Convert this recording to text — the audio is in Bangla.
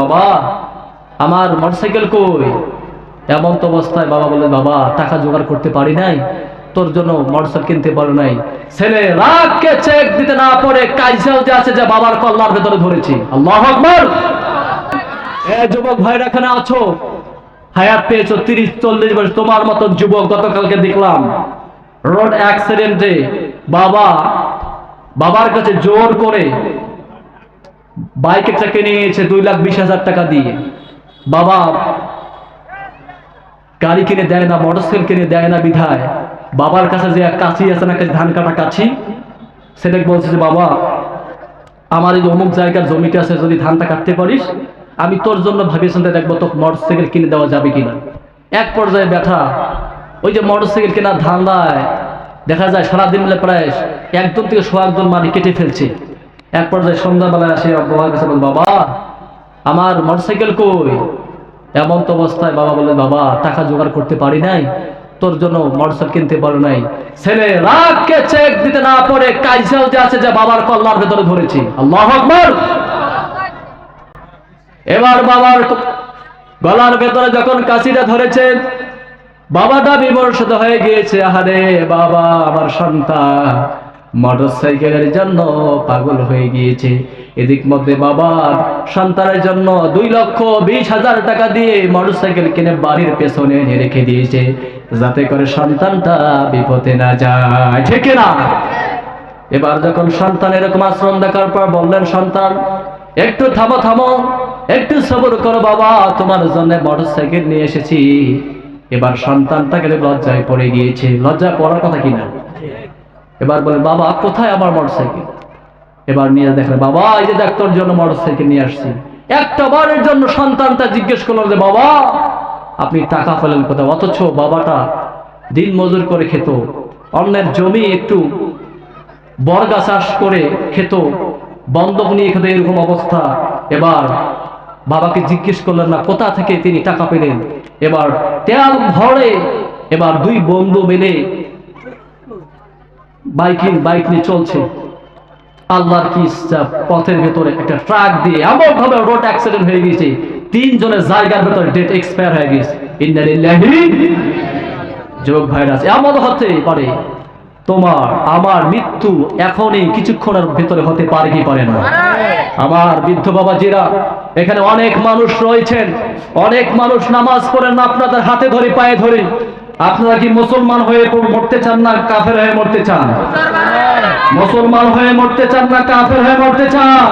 বাবা, আমার মোটরসাইকেল কই? এমন তো অবস্থায় বাবা বলে বাবা, টাকা জোগাড় করতে পারি নাই, তোর জন্য মোটরসাইকেল কিনতে পারো নাই। ছেলে রাগকে চেক দিতে না পড়ে কাইসাও যে আছে যে বাবার কল্লার ভেতরে ধরেছি। আল্লাহ আকবর! এ যুবক ভাইরা, এখানে আছো? হায়াত পেয়েছ, তিরিশ, চল্লিশ বছর তোমার মতন যুবক গতকালকে দেখলাম। রোড অ্যাক্সিডেন্টে বাবা, বাবার কাছে জোর করে বাইক একটা নিয়েছে দুই লাখ বিশ হাজার টাকা দিয়ে। বাবা, গাড়ি কিনে দেয় না মোটরসাইকেল কিনে দেয় না বিধায়। বাবার কাছে যে এক কাছি আছে না ধান কাটা কাছি সেটা বলছে যে, বাবা, আমার এই অমুক জায়গার জমিটা আছে, যদি ধানটা কাটতে পারিস, আমি তোর জন্য ভাবিয়ে শুনতে দেখব তো মোটরসাইকেল কিনে দেওয়া যাবে কিনা। এক পর্যায়ে ব্যথা, ওই যে মোটরসাইকেল কেনার ধান্দায়, দেখা যায় সারাদিন মিলে প্রায় একজন থেকে শো একজন মাটি কেটে ফেলছে। এক পর্যায়ে সন্ধ্যাবেলায় আসে বাবার কাছে বলে, বাবা, আমার মোটরসাইকেল কই? এমন তো অবস্থায় বাবা বলে, বাবা, টাকা জোগাড় করতে পারি নাই, তোর জন্য মোটরসাইকেল কিনতে পারো নাই। ছেলে রাগকে চেক দিতে না পড়ে কাইসাও যে আছে যে বাবার কল্লার ভেতরে ধরেছি। আল্লাহ আকবর। এবার বাবার গলার ভেতরে যখন কাশিটা ধরেছে বাবাটা বিমর্ষিত হয়ে গিয়েছে, আহারে বাবা, আমার সন্তান। জন্য পাগল হয়ে গিয়েছে। এদিক মধ্যে সন্তানের জন্য দুই লক্ষ বিশ হাজার টাকা দিয়ে কিনে বাড়ির পেছনে রেখে দিয়েছে। যাতে করে সন্তানটা বিপদে না যায়। ঠিক না এবার যখন সন্তান এরকম আশ্রম দেখার পর বললেন, সন্তান, একটু থামো থামো, একটু সবর করো বাবা, তোমার জন্য মোটরসাইকেল নিয়ে এসেছি। এবার সন্তানটা সন্তানটাকে লজ্জায় পড়ে গিয়েছে। লজ্জায় পড়ার কথা কিনা এবার বলে, বাবা, কোথায় আমার মোটরসাইকেল এবার নিয়ে দেখলে, বাবা, এই যে দেখ, তোর জন্য মোটরসাইকেল নিয়ে আসছি। একটা বারের জন্য সন্তানটা জিজ্ঞেস করল যে, বাবা, আপনি টাকা ফেলেন কোথায়? অথচ বাবাটা দিন মজুর করে খেত, অন্যের জমি একটু বর্গা চাষ করে খেত, বন্ধক নিয়ে খেত, এরকম অবস্থা। এবার বাবাকে জিজ্ঞেস করলেন, না, কোথা থেকে তিনি টাকা পেলেন? এবার তেল ভরে এবার দুই বন্ধু মিলে বাইকিং বাইক নিয়ে চলছে। আল্লাহর কি ইচ্ছা, পথের ভেতরে একটা ট্রাক দিয়ে এমন ভাবে রোড অ্যাক্সিডেন্ট হয়ে গেছে তিনজনের জায়গার ভেতরে ডেট এক্সপায়ার হয়ে ইন্নালিল্লাহি যুবক ভাইরা আছে এমন হতে পারে। তোমার আমার মৃত্যু এখনই কিছুক্ষণের ভেতরে হতে পারে কি পারে না? আমার বৃদ্ধ বাবাজিরা এখানে অনেক মানুষ রয়েছেন। অনেক মানুষ নামাজ পড়েন আপনাদের হাতে ধরে পায়ে ধরে। আপনারা কি মুসলমান হয়ে মরতে চান না কাফের হয়ে মরতে চান? মুসলমান হয়ে মরতে চান না কাফের হয়ে মরতে চান?